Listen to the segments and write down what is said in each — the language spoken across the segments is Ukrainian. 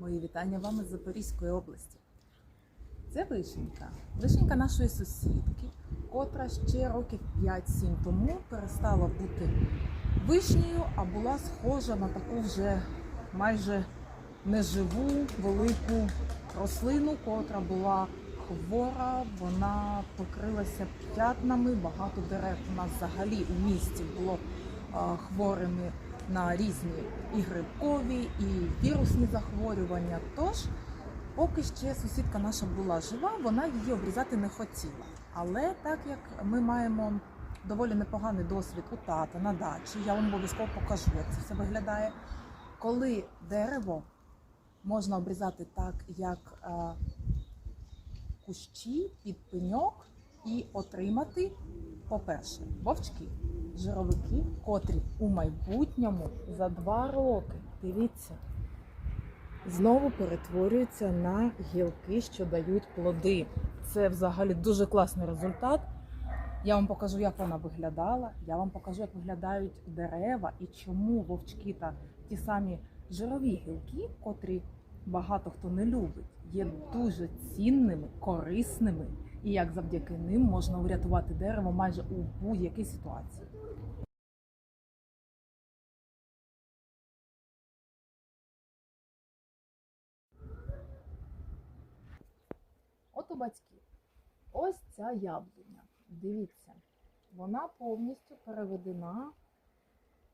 Мої вітання вам із Запорізької області. Це вишенька. Вишенька нашої сусідки, котра ще років 5-7 тому перестала бути вишнею, а була схожа на таку вже майже неживу велику рослину, котра була хвора, вона покрилася п'ятнами. Багато дерев у нас взагалі у місті було хворими на різні і грибкові, і вірусні захворювання. Тож, поки ще сусідка наша була жива, вона її обрізати не хотіла. Але так як ми маємо доволі непоганий досвід у тата на дачі, я вам обов'язково покажу, як це все виглядає. Коли дерево можна обрізати так, як е, кущі під пеньок, і отримати, по-перше, вовчки, жировики, котрі у майбутньому за два роки, дивіться, знову перетворюються на гілки, що дають плоди. Це взагалі дуже класний результат. Я вам покажу, як вона виглядала. Я вам покажу, як виглядають дерева і чому вовчки та ті самі жирові гілки, котрі багато хто не любить, є дуже цінними, корисними, і як завдяки ним можна врятувати дерево майже у будь-якій ситуації. От у батьків. Ось ця яблуня. Дивіться, вона повністю переведена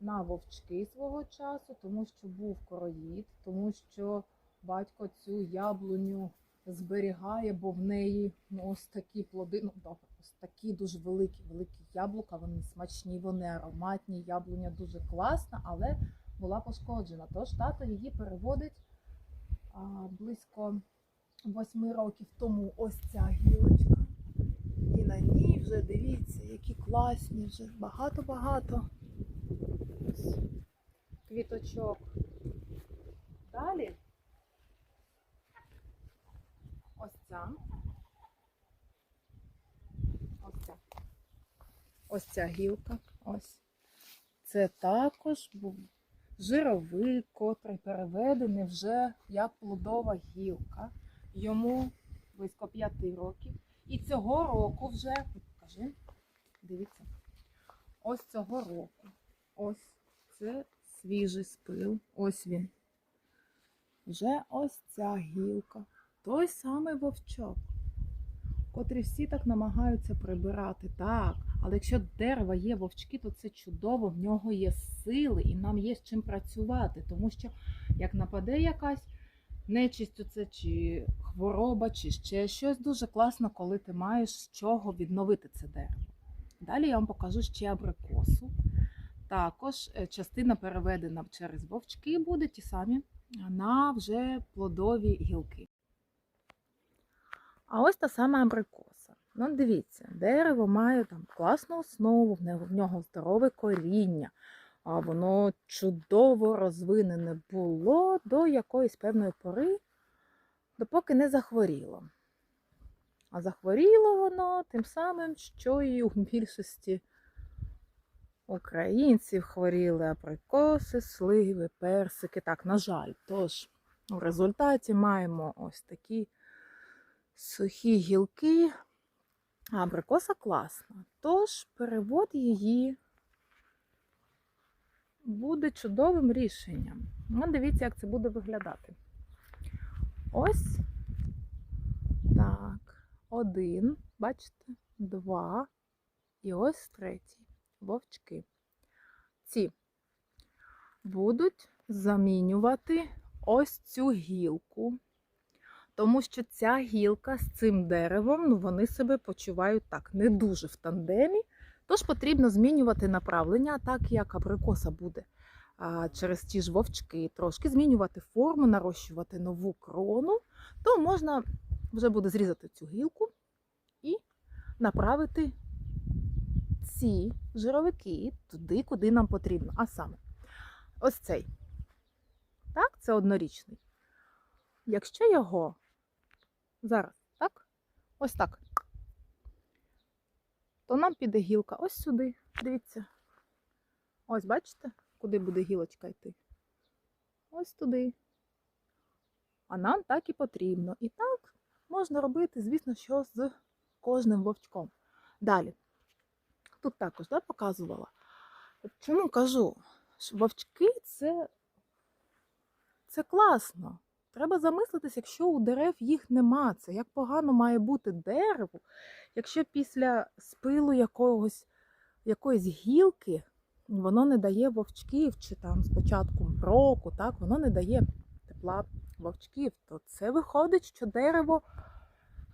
на вовчки свого часу, тому що був короїд, тому що батько цю яблуню зберігає, бо в неї ну, ось такі плоди, ну добре, ось такі дуже великі, великі яблука, вони смачні, вони ароматні, яблуня дуже класна, але була пошкоджена. Тож тато її переводить а, близько восьми років тому ось ця гілочка. І на ній вже дивіться, які класні, вже багато-багато квіточок. Далі ця. Ось ця. Ось ця гілка. Ось. Це також був жировик, котрий переведений вже як плодова гілка. Йому близько п'яти років. І цього року вже, покажи, дивіться, ось цього року. Ось це свіжий спил. Ось він. Вже ось ця гілка. Той самий вовчок, котрі всі так намагаються прибирати. Так, але якщо дерева є вовчки, то це чудово, в нього є сили і нам є з чим працювати. Тому що як нападе якась нечисть, це чи хвороба, чи ще щось дуже класно, коли ти маєш з чого відновити це дерево. Далі я вам покажу ще абрикосу. Також е, частина переведена через вовчки буде ті самі на вже плодові гілки. А ось та сама абрикоса. Ну, дивіться, дерево має там класну основу, в нього, здорове коріння, а воно чудово розвинене було до якоїсь певної пори, допоки не захворіло. А захворіло воно тим самим, що і у більшості українців хворіли абрикоси, сливи, персики. Так, на жаль. Тож, у результаті маємо ось такі сухі гілки. А абрикоса класна. Тож перевод її буде чудовим рішенням. Ну, дивіться, як це буде виглядати. Ось так. Один, бачите, два. І ось третій. Вовчки. Ці будуть замінювати ось цю гілку. Тому що ця гілка з цим деревом, ну вони себе почувають так, не дуже в тандемі. Тож потрібно змінювати направлення, так як абрикоса буде а, через ті ж вовчки, трошки змінювати форму, нарощувати нову крону, то можна вже буде зрізати цю гілку і направити ці жировики туди, куди нам потрібно. А саме, ось цей. Так, це однорічний. Якщо його зараз, так? Ось так. То нам піде гілка ось сюди. Дивіться. Ось, бачите, куди буде гілочка йти? Ось туди. А нам так і потрібно. І так можна робити, звісно, що з кожним вовчком. Далі. Тут також да, показувала. Чому кажу, вовчки це класно. Треба замислитись, якщо у дерев їх нема. Це як погано має бути дерево, якщо після спилу якогось, якоїсь гілки воно не дає вовчків, чи там спочатку року, так, воно не дає тепла вовчків, то це виходить, що дерево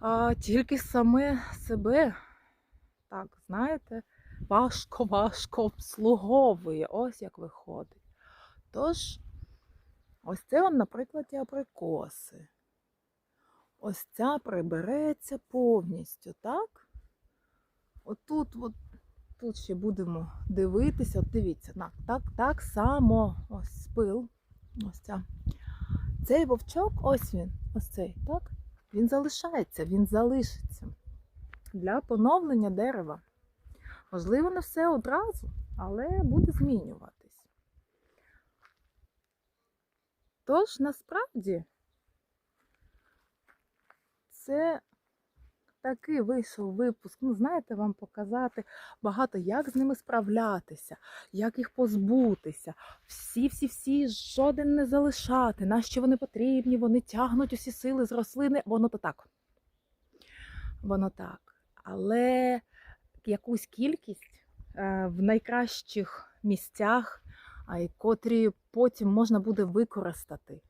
а, тільки саме себе, так, знаєте, важко-важко обслуговує. Ось як виходить. Тож, ось це наприклад, і абрикоси. Ось ця прибереться повністю, так? Отут, от, тут ще будемо дивитися. От дивіться, так, так, так само ось спил. Ось ця. Цей вовчок, ось він, ось цей, так? Він залишається, він залишиться для поновлення дерева. Можливо, не все одразу, але буде змінюватись. Тож, насправді, це такий вийшов випуск. Ну, знаєте, вам показати багато, як з ними справлятися, як їх позбутися. Всі-всі-всі, жоден не залишати. Нащо вони потрібні, вони тягнуть усі сили з рослини. Воно то так. Воно так. Але якусь кількість е, в найкращих місцях, а й котрі потім можна буде використати.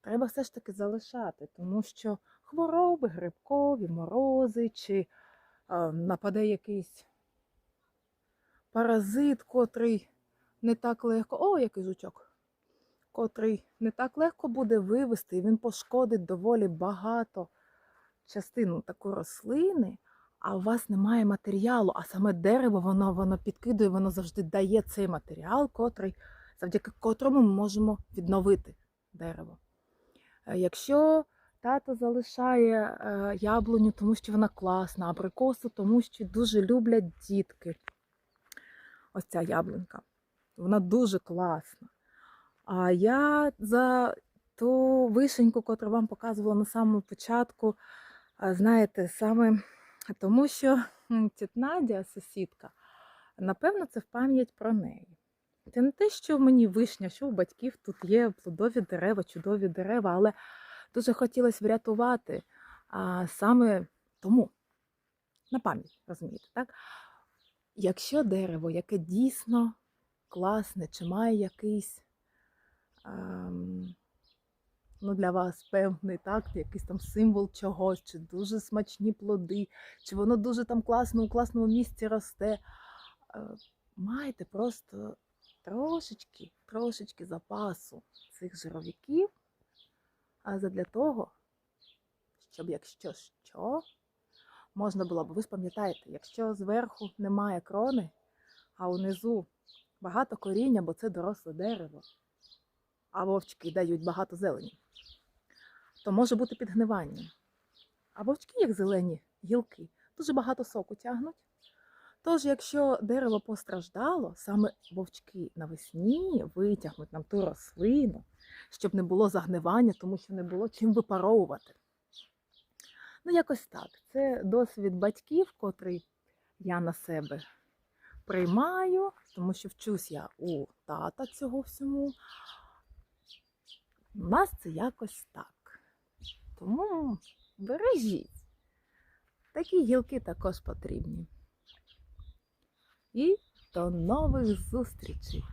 Треба все ж таки залишати, тому що хвороби, грибкові, морози, чи е, нападе якийсь паразит, котрий не так легко. О, який жучок! Котрий не так легко буде вивести, і він пошкодить доволі багато частину таку рослини, а у вас немає матеріалу, а саме дерево, воно воно підкидує, воно завжди дає цей матеріал, котрий, завдяки котрому ми можемо відновити дерево. Е, Якщо тато залишає е, яблуню, тому що вона класна, абрикосу, тому що дуже люблять дітки. Ось ця яблунька. Вона дуже класна. А я за ту вишеньку, котру вам показувала на самому початку, знаєте, саме тому що Надя, сусідка, напевно, це в пам'ять про неї. Це не те, що мені вишня, що у батьків тут є плодові дерева, чудові дерева, але дуже хотілося врятувати а, саме тому, на пам'ять, розумієте, так? Якщо дерево, яке дійсно класне, чи має якийсь ем, ну, для вас певний, так, якийсь там символ чогось, чи дуже смачні плоди, чи воно дуже там класно у класному місці росте. Е, Майте просто трошечки, трошечки запасу цих жировиків, а задля того, щоб якщо що, можна було б, ви ж пам'ятаєте, якщо зверху немає крони, а унизу багато коріння, бо це доросле дерево, а вовчки дають багато зелені, то може бути підгнивання. А вовчки, як зелені гілки, дуже багато соку тягнуть. Тож, якщо дерево постраждало, саме вовчки навесні витягнуть нам ту рослину, щоб не було загнивання, тому що не було чим випаровувати. Ну, якось так. Це досвід батьків, котрий я на себе приймаю, тому що вчусь я у тата цього всьому. У нас це якось так. Тому бережіть. Такі гілки також потрібні. І до нових зустрічей!